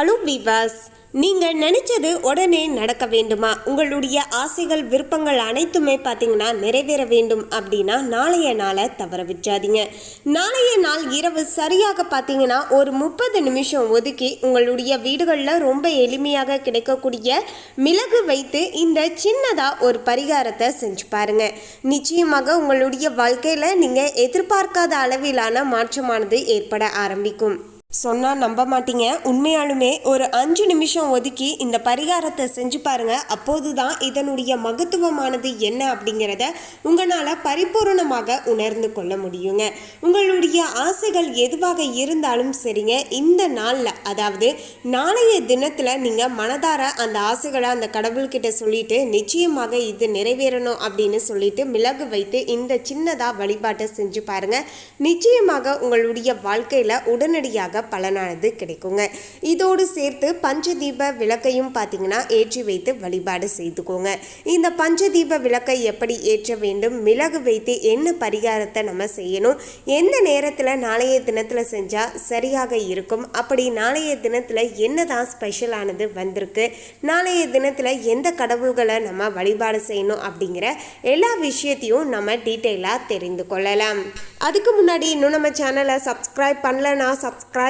Hello விவாஸ் நீங்கள் நினச்சது உடனே நடக்க வேண்டுமா? உங்களுடைய ஆசைகள் விருப்பங்கள் அனைத்துமே பார்த்தீங்கன்னா நிறைவேற வேண்டும் அப்படின்னா நாளைய நாளை தவற விட்டுறாதீங்க. நாளைய நாள் இரவு சரியாக பார்த்தீங்கன்னா ஒரு முப்பது நிமிஷம் ஒதுக்கி உங்களுடைய வீடுகளில் ரொம்ப எளிமையாக கிடைக்கக்கூடிய மிளகு வைத்து இந்த சின்னதாக ஒரு பரிகாரத்தை செஞ்சு பாருங்க. நிச்சயமாக உங்களுடைய வாழ்க்கையில் நீங்கள் எதிர்பார்க்காத அளவிலான மாற்றமானது ஏற்பட ஆரம்பிக்கும். சொன்னால் நம்ப மாட்டீங்க. உண்மையாலுமே ஒரு அஞ்சு நிமிஷம் ஒதுக்கி இந்த பரிகாரத்தை செஞ்சு பாருங்க. அப்போது தான் இதனுடைய மகத்துவமானது என்ன அப்படிங்கிறத உங்களால் பரிபூரணமாக உணர்ந்து கொள்ள முடியுங்க. உங்களுடைய ஆசைகள் எதுவாக இருந்தாலும் சரிங்க. இந்த நாளில் அதாவது நாளைய தினத்தில் நீங்கள் மனதார அந்த ஆசைகளை அந்த கடவுள்கிட்ட சொல்லிட்டு நிச்சயமாக இது நிறைவேறணும் அப்படின்னு சொல்லிட்டு மிளகு வைத்து இந்த சின்னதாக வழிபாட்டை செஞ்சு பாருங்க. நிச்சயமாக உங்களுடைய வாழ்க்கையில் உடனடியாக பலனானது கிடைக்குங்க. இதோடு சேர்த்து பஞ்சதீப விளக்கையும் பார்த்தீங்கன்னா ஏற்றி வைத்து வழிபாடு செய்துக்கோங்க. இந்த பஞ்சதீப விளக்கை எப்படி ஏற்ற வேண்டும்? மிளகு வைத்து என்ன பரிகாரத்தை நம்ம செய்யணும்? எந்த நேரத்தில் நாளைய தினத்தில் செஞ்சால் சரியாக இருக்கும்? அப்படி நாளைய தினத்தில் என்னதான் ஸ்பெஷலானது வந்திருக்கு? நாளைய தினத்தில் எந்த கடவுள்களை நம்ம வழிபாடு செய்யணும்? அப்படிங்கிற எல்லா விஷயத்தையும் நம்ம டீட்டெயிலாக தெரிந்து கொள்ளலாம். அதுக்கு முன்னாடி இன்னும் நம்ம சேனலை சப்ஸ்கிரைப் பண்ணலனா சப்ஸ்கிரைப்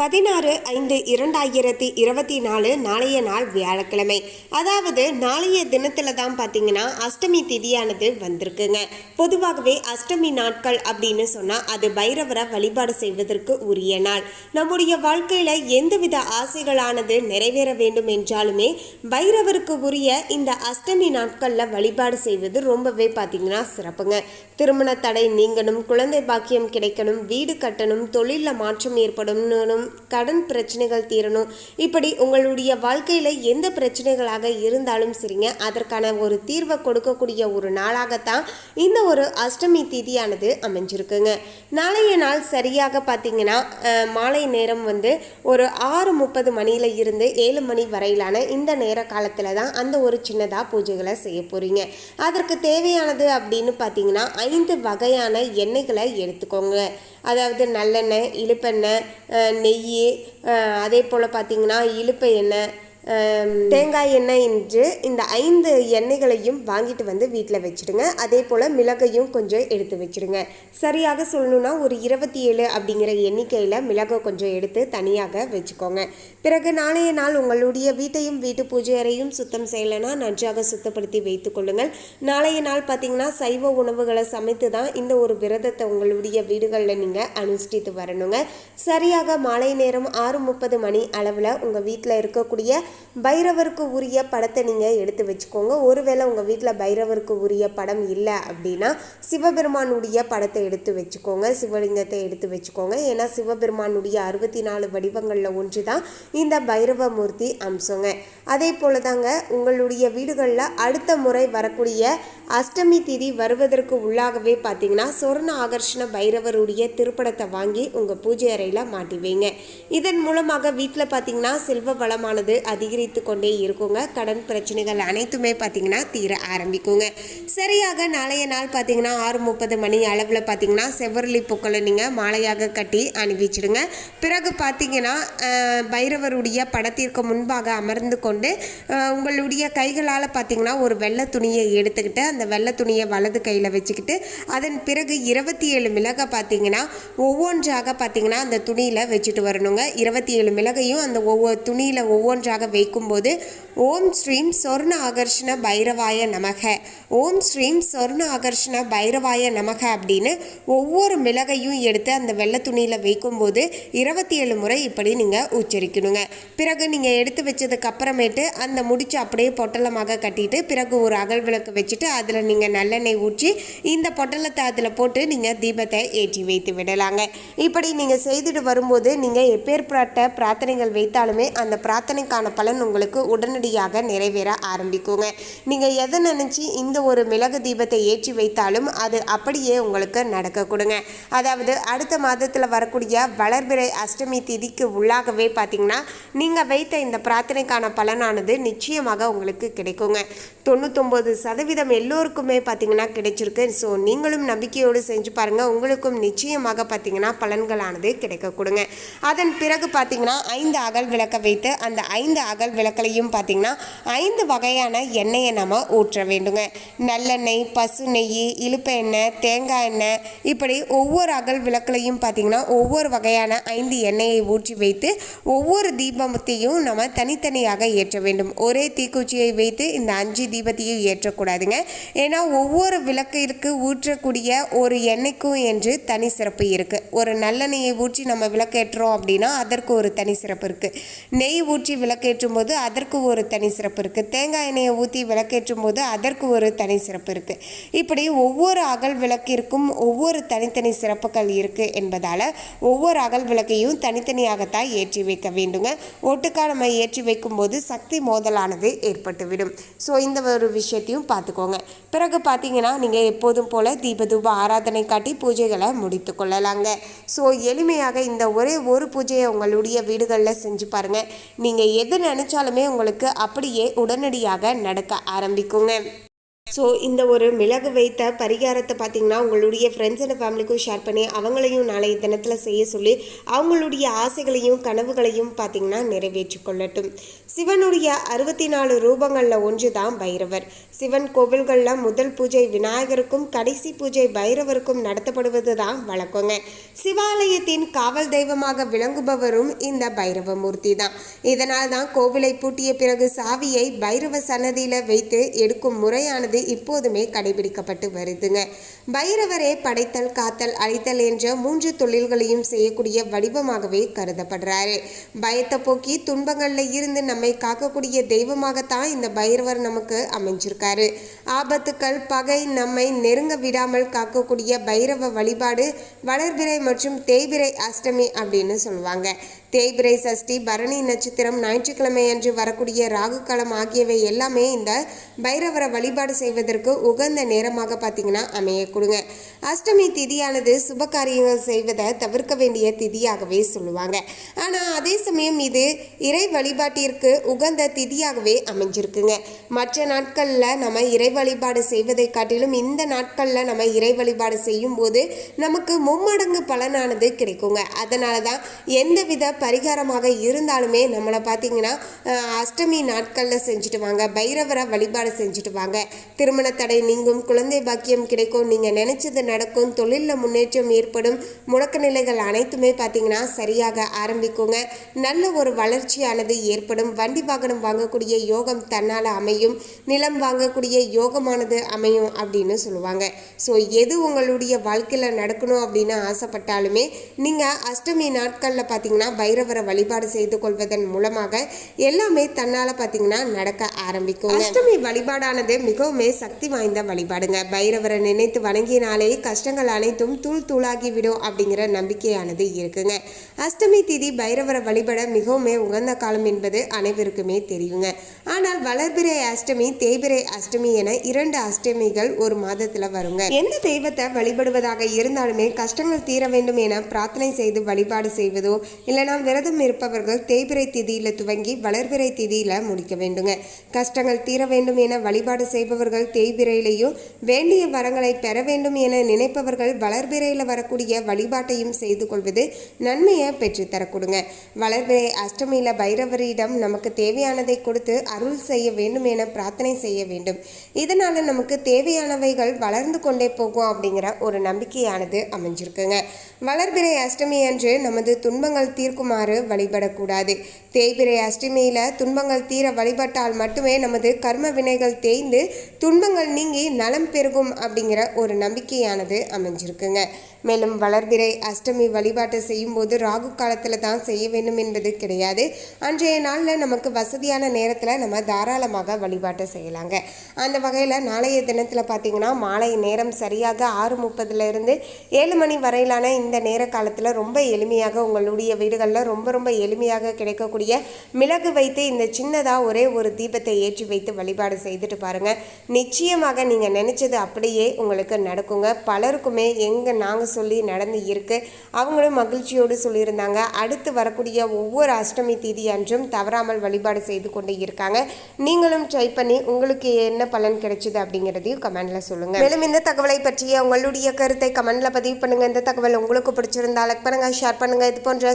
பதினாறு ஐந்து இரண்டாயிரத்தி இருபத்தி நாலு நாளைய நாள் வியாழக்கிழமை. அதாவது நாளைய தினத்தில் தான் பார்த்தீங்கன்னா அஷ்டமி திதியானது வந்திருக்குங்க. பொதுவாகவே அஷ்டமி நாட்கள் அப்படின்னு சொன்னால் அது பைரவரை வழிபாடு செய்வதற்கு உரிய நாள். நம்முடைய வாழ்க்கையில் எந்தவித ஆசைகளானது நிறைவேற வேண்டும் என்றாலுமே பைரவருக்கு உரிய இந்த அஷ்டமி நாட்களில் வழிபாடு செய்வது ரொம்பவே பார்த்தீங்கன்னா சிறப்புங்க. திருமண தடை நீங்கணும் குழந்தை பாக்கியம் கிடைக்கணும் வீடு கட்டணும் தொழிலில் மாற்றம் ஏற்படணும் கடன் பிரச்சனைகள் தீரணும். இப்படி உங்களுடைய வாழ்க்கையில் எந்த பிரச்சனைகளாக இருந்தாலும் சரிங்க அதற்கான ஒரு தீர்வை கொடுக்கக்கூடிய ஒரு நாளாகத்தான் இந்த ஒரு அஷ்டமி திதியானது அமைஞ்சிருக்குங்க. நாளைய நாள் சரியாக பார்த்தீங்கன்னா மாலை நேரம் வந்து ஒரு ஆறு முப்பது மணியில் இருந்து ஏழு மணி வரையிலான இந்த நேர காலத்தில் தான் அந்த ஒரு சின்னதாக பூஜைகளை செய்ய போகிறீங்க அதற்கு தேவையானது அப்படின்னு பார்த்தீங்கன்னா ஐந்து வகையான எண்ணெய்களை எடுத்துக்கோங்க. அதாவது நல்லெண்ணெய் இழுப்பெண்ணெய் நெய் அதே போல் பார்த்தீங்கன்னா இழுப்ப எண்ணெய் தேங்காய் எண்ணெய் என்று இந்த ஐந்து எண்ணெய்களையும் வாங்கிட்டு வந்து வீட்டில் வச்சுடுங்க. அதே போல் மிளகையும் கொஞ்சம் எடுத்து வச்சுடுங்க. சரியாக சொல்லணும்னா ஒரு இருபத்தி ஏழு அப்படிங்கிற எண்ணிக்கையில் மிளகை கொஞ்சம் எடுத்து தனியாக வச்சுக்கோங்க. பிறகு நாளைய நாள் உங்களுடைய வீட்டையும் வீட்டு பூஜை அறையும் சுத்தம் செய்யலைன்னா நன்றாக சுத்தப்படுத்தி வைத்து கொள்ளுங்கள். நாளைய நாள் பார்த்தீங்கன்னா சைவ உணவுகளை சமைத்து தான் இந்த ஒரு விரதத்தை உங்களுடைய வீடுகளில் நீங்கள் அனுஷ்டித்து வரணுங்க. சரியாக மாலை நேரம் ஆறு முப்பது மணி அளவில் உங்கள் வீட்டில் இருக்கக்கூடிய பைரவருக்கு உரிய படத்தை நீங்கள் எடுத்து வச்சுக்கோங்க. ஒருவேளை உங்கள் வீட்டில் பைரவருக்கு உரிய படம் இல்லை அப்படின்னா சிவபெருமானுடைய படத்தை எடுத்து வச்சுக்கோங்க. சிவலிங்கத்தை எடுத்து வச்சுக்கோங்க. ஏன்னா சிவபெருமானுடைய அறுபத்தி நாலு வடிவங்களில் ஒன்று தான் இந்த பைரவ மூர்த்தி அம்சங்க. அதே போல தாங்க உங்களுடைய வீடுகளில் அடுத்த முறை வரக்கூடிய அஷ்டமி திதி வருவதற்கு உள்ளாகவே பார்த்தீங்கன்னா சொர்ண ஆகர்ஷண பைரவருடைய திருப்படத்தை வாங்கி உங்கள் பூஜை அறையில் மாட்டி வைங்க. இதன் மூலமாக வீட்டில் பார்த்தீங்கன்னா செல்வ வளமானது அதிகரித்து கொண்டே இருக்குங்க. கடன் பிரச்சனைகள் அனைத்துமே பார்த்தீங்கன்னா தீர ஆரம்பிக்குங்க. சரியாக நாளைய நாள் பார்த்தீங்கன்னா ஆறு முப்பது மணி அளவில் பார்த்தீங்கன்னா செவ்வரளி பூக்களை நீங்கள் மாலையாக கட்டி அணிவிச்சிடுங்க. பிறகு பார்த்தீங்கன்னா பைரவருடைய படத்திற்கு முன்பாக அமர்ந்து கொண்டு உங்களுடைய கைகளால் பார்த்தீங்கன்னா ஒரு வெள்ளை துணியை எடுத்துக்கிட்டு அந்த வெள்ளை துணியை வலது கையில் வச்சுக்கிட்டு அதன் பிறகு இருபத்தி ஏழு மிளகை பார்த்தீங்கன்னா ஒவ்வொன்றாக பார்த்தீங்கன்னா அந்த துணியில் வச்சுட்டு வரணுங்க. இருபத்தி ஏழு மிளகையும் அந்த ஒவ்வொரு துணியில் ஒவ்வொன்றாக வைக்கும்போது ஓம் ஸ்ரீம் சொர்ண ஆகர்ஷண பைரவாய நமக. ஓம் ஸ்ரீம் சொர்ண ஆகர்ஷண பைரவாய நமக அப்படின்னு ஒவ்வொரு மிளகையும் எடுத்து அந்த வெள்ளை துணியில் வைக்கும்போது இருபத்தி ஏழு முறை இப்படி நீங்கள் உச்சரிக்கணுங்க. பிறகு நீங்கள் எடுத்து வச்சதுக்கு அப்புறமேட்டு அந்த முடிச்சு அப்படியே பொட்டலமாக கட்டிட்டு பிறகு ஒரு அகல் விளக்கு வச்சுட்டு அதில் நீங்கள் நல்லெண்ணெய் ஊற்றி இந்த பொட்டலத்தை அதில் போட்டு நீங்கள் தீபத்தை ஏற்றி வைத்து விடலாங்க. இப்படி நீங்கள் செய்துட்டு வரும்போது நீங்கள் எப்பேற்பட்ட பிரார்த்தனைகள் வைத்தாலுமே அந்த பிரார்த்தனைக்கான பலன் உங்களுக்கு உடனடியாக நிறைவேற ஆரம்பிக்குங்க. நீங்கள் எதை நினச்சி இந்த ஒரு மிளகு தீபத்தை ஏற்றி வைத்தாலும் அது அப்படியே உங்களுக்கு நடக்க கொடுங்க. அதாவது அடுத்த மாதத்தில் வரக்கூடிய வளர்பிறை அஷ்டமி திதிக்கு உள்ளாகவே பார்த்தீங்கன்னா நீங்கள் வைத்த இந்த பிரார்த்தனைக்கான பலனானது நிச்சயமாக உங்களுக்கு கிடைக்குங்க. தொண்ணூத்தொம்பது சதவீதம் எல்லோருக்குமே பார்த்தீங்கன்னா கிடைச்சிருக்கு. ஸோ நீங்களும் நம்பிக்கையோடு செஞ்சு பாருங்கள் உங்களுக்கும் நிச்சயமாக பார்த்தீங்கன்னா பலன்களானது கிடைக்க கொடுங்க. அதன் பிறகு பார்த்தீங்கன்னா ஐந்து அகல் விளக்க வைத்து அந்த ஐந்து அகல் விளக்கலையும் பார்த்திங்கன்னா ஐந்து வகையான எண்ணெயை நம்ம ஊற்ற வேண்டுங்க. நல்லெண்ணெய் பசு நெய் இழுப்ப எண்ணெய் தேங்காய் எண்ணெய் இப்படி ஒவ்வொரு அகல் விளக்குலையும் பார்த்தீங்கன்னா ஒவ்வொரு வகையான ஐந்து எண்ணெயை ஊற்றி வைத்து ஒவ்வொரு தீபத்தையும் நம்ம தனித்தனியாக ஏற்ற வேண்டும். ஒரே தீக்குச்சியை வைத்து இந்த அஞ்சு தீபத்தையும் ஏற்றக்கூடாதுங்க. ஏன்னா ஒவ்வொரு விளக்கிற்கு ஊற்றக்கூடிய ஒரு எண்ணெய்க்கும் என்று தனி சிறப்பு இருக்குது ஒரு நல்லெண்ணெயை ஊற்றி நம்ம விளக்கேற்றோம் அப்படின்னா அதற்கு ஒரு தனி சிறப்பு இருக்குது நெய் ஊற்றி விளக்கேற்றும் போது அதற்கு ஒரு தனி சிறப்பு இருக்குது தேங்காய் எண்ணெயை ஊற்றி விளக்கேற்றும் போது அதற்கு ஒரு தனி சிறப்பு இருக்குது இப்படி ஒவ்வொரு அகல் விளக்கிற்கும் ஒவ்வொரு தனித்தனி சிறப்புகள் இருக்குது என்பதால் ஒவ்வொரு அகல் விளக்கையும் தனித்தனியாகத்தான் ஏற்றி வைக்க வேண்டுங்க. ஒட்டுக்கா நம்ம ஏற்றி வைக்கும்போது சக்தி மோதலானது ஏற்பட்டுவிடும். ஸோ இந்த ஒரு விஷயத்தையும் பார்த்துக்கோங்க. பிறகு பார்த்தீங்கன்னா நீங்கள் எப்போதும் போல் தீபதூப ஆராதனை காட்டி பூஜைகளை முடித்து கொள்ளலாங்க. ஸோ எளிமையாக இந்த ஒரே ஒரு பூஜையை உங்களுடைய வீடுகளில் செஞ்சு பாருங்கள் நீங்கள் எது நினச்சாலுமே உங்களுக்கு அப்படியே உடனடியாக நடக்க ஆரம்பிக்குங்க. ஸோ இந்த ஒரு மிளகு வைத்த பரிகாரத்தை பார்த்தீங்கன்னா உங்களுடைய ஃப்ரெண்ட்ஸ் அண்ட் ஃபேமிலிக்கும் ஷேர் பண்ணி அவங்களையும் நாளைய தினத்தில் செய்ய சொல்லி அவங்களுடைய ஆசைகளையும் கனவுகளையும் பார்த்தீங்கன்னா நிறைவேற்றிக் கொள்ளட்டும். சிவனுடைய அறுபத்தி நாலு ரூபங்களில் ஒன்று தான் பைரவர். சிவன் கோவில்களில் முதல் பூஜை விநாயகருக்கும் கடைசி பூஜை பைரவருக்கும் நடத்தப்படுவது தான் வழக்கங்க. சிவாலயத்தின் காவல் தெய்வமாக விளங்குபவரும் இந்த பைரவ மூர்த்தி தான் இதனால் தான் கோவிலை பூட்டிய பிறகு சாவியை பைரவ சன்னதியில் வைத்து எடுக்கும் முறையானது இப்போதுமே கடைபிடிக்கப்பட்டு வருதுங்க. பைரவரே படைத்தல் காத்தல் அழித்தல் என்ற மூன்று தொழில்களையும் செய்யக்கூடிய வடிவமாகவே கருதப்படுறாரு. பயத்தை போக்கி துன்பங்கள்ல இருந்து நம்மை காக்கக்கூடிய தெய்வமாகத்தான் இந்த பைரவர் நமக்கு அமைஞ்சிருக்காரு. ஆபத்துக்கள் பகை நம்மை நெருங்க விடாமல் காக்கக்கூடிய பைரவ வழிபாடு வளர்பிறை மற்றும் தேய்பிறை அஷ்டமி அப்படின்னு சொல்லுவாங்க. தேய்பிரை சஷ்டி பரணி நட்சத்திரம் ஞாயிற்றுக்கிழமை அன்று வரக்கூடிய ராகு காலம் ஆகியவை எல்லாமே இந்த பைரவரை வழிபாடு செய்வதற்கு உகந்த நேரமாக பார்த்தீங்கன்னா அமையக்கூடுங்க அஷ்டமி திதியானது சுப காரியங்கள் செய்வதை தவிர்க்க வேண்டிய திதியாகவே சொல்லுவாங்க. ஆனால் அதே சமயம் இது இறை வழிபாட்டிற்கு உகந்த திதியாகவே அமைஞ்சிருக்குங்க. மற்ற நாட்களில் நம்ம இறை வழிபாடு செய்வதை காட்டிலும் இந்த நாட்களில் நம்ம இறை வழிபாடு செய்யும் போது நமக்கு மும்மடங்கு பலனானது கிடைக்குங்க. அதனால தான் எந்தவித பரிகாரமாக இருந்தாலுமே நம்மளை பார்த்தீங்கன்னா அஷ்டமி நாட்களில் செஞ்சுட்டு வாங்க பைரவரை வழிபாடு செஞ்சுட்டு வாங்க. திருமண தடை நீங்கும் குழந்தை பாக்கியம் கிடைக்கும் நீங்கள் நினச்சது நடக்கும் தொழிலில் முன்னேற்றம் ஏற்படும் முடக்க நிலைகள் அனைத்துமே பார்த்தீங்கன்னா சரியாக ஆரம்பிக்குங்க. நல்ல ஒரு வளர்ச்சியானது ஏற்படும். வண்டி வாகனம் வாங்கக்கூடிய யோகம் தன்னால் அமையும். நிலம் வாங்கக்கூடிய யோகமானது அமையும் அப்படின்னு சொல்லுவாங்க. ஸோ எது உங்களுடைய வாழ்க்கையில் நடக்கணும் அப்படின்னு ஆசைப்பட்டாலுமே நீங்கள் அஷ்டமி நாட்களில் பார்த்தீங்கன்னா பைரவரை வழிபாடு செய்து கொள்வதன் மூலமாக எல்லாமே தன்னால் பார்த்தீங்கன்னா நடக்க ஆரம்பிக்கும் அஷ்டமி வழிபாடானது மிகவுமே சக்தி வாய்ந்த வழிபாடுங்க. பைரவரை நினைத்து வணங்கினாலே கஷ்டங்கள் அனைத்தும் தூள் தூளாகி விடும் அப்படிங்கிற நம்பிக்கையானது இருக்குங்க. அஷ்டமி திதி பைரவரை வழிபட மிகவுமே உகந்த காலம் என்பது அனைவருக்குமே தெரியுங்க. ஆனால் வளர்பிறை அஷ்டமி தேய்பிறை அஷ்டமி என இரண்டு அஷ்டமிகள் ஒரு மாதத்துல வருங்க. எந்த தெய்வத்தை வழிபடுவதாக இருந்தாலுமே கஷ்டங்கள் தீர வேண்டும் என பிரார்த்தனை செய்து வழிபாடு செய்வதோ இல்லைனா விரதம் இருப்பவர்கள் தேய்பிறை திதியில் துவங்கி வளர்பிறை திதியில் முடிக்க வேண்டுங்க. கஷ்டங்கள் தீர வேண்டும் என வழிபாடு செய்பவர்கள் தேய்பிரையிலையும் வேண்டிய வரங்களை பெற வேண்டும் என நினைப்பவர்கள் வளர்பிறையில் வரக்கூடிய வழிபாட்டையும் செய்து கொள்வது நன்மையை பெற்றுத்தரக்கூடுங்க வளர்பிறை அஷ்டமியில் பைரவரிடம் நமக்கு தேவையானதை கொடுத்து அருள் செய்ய வேண்டும் என பிரார்த்தனை செய்ய வேண்டும். இதனால் நமக்கு தேவையானவைகள் வளர்ந்து கொண்டே போகும் அப்படிங்கிற ஒரு நம்பிக்கையானது அமைஞ்சிருக்குங்க. வளர்பிறை அஷ்டமி அன்று நமது துன்பங்கள் தீர்க்கும் தீர்க்குமாறு வழிபடக்கூடாது. தேய்பிரை அஷ்டமியில் துன்பங்கள் தீர வழிபட்டால் மட்டுமே நமது கர்ம வினைகள் தேய்ந்து துன்பங்கள் நீங்கி நலம் பெருகும் அப்படிங்கிற ஒரு நம்பிக்கையானது அமைஞ்சிருக்குங்க. மேலும் வளர்பிறை அஷ்டமி வழிபாட்டை செய்யும்போது ராகு காலத்தில் தான் செய்ய வேண்டும் என்பது கிடையாது. அன்றைய நாளில் நமக்கு வசதியான நேரத்தில் நம்ம தாராளமாக வழிபாட்டை செய்யலாங்க. அந்த வகையில் நாளைய தினத்தில் பார்த்திங்கன்னா மாலை நேரம் சரியாக ஆறு முப்பதுலேருந்து ஏழு மணி வரையிலான இந்த நேர காலத்தில் ரொம்ப எளிமையாக உங்களுடைய வீடுகளில் ரொம்ப ரொம்ப எளிமையாக கிடைக்கக்கூடிய மிளகு வைத்து இந்த சின்னதாக ஒரே ஒரு தீபத்தை ஏற்றி வைத்து வழிபாடு செய்துட்டு பாருங்கள் நிச்சயமாக நீங்கள் நினச்சது அப்படியே உங்களுக்கு நடக்குங்க. பலருக்குமே எங்கே நாங்கள் சொல்லி நடந்து இருக்கு. அவங்களும் மகிழ்ச்சியோடு சொல்லியிருந்தாங்க. அடுத்து வரக்கூடிய ஒவ்வொரு அஷ்டமி தீதி அன்றும் தவறாமல் வழிபாடு செய்து கொண்டு இருக்காங்க. நீங்களும் ட்ரை பண்ணி உங்களுக்கு என்ன பலன் கிடைச்சது அப்படிங்கிறதையும் கமெண்ட்ல சொல்லுங்க. மேலும் இந்த தகவலை பற்றிய உங்களுடைய கருத்தை கமெண்டில் பதிவு பண்ணுங்க. இந்த தகவல் உங்களுக்கு பிடிச்சிருந்தா லைக் பண்ணுங்கள் ஷேர் பண்ணுங்க. இது போன்ற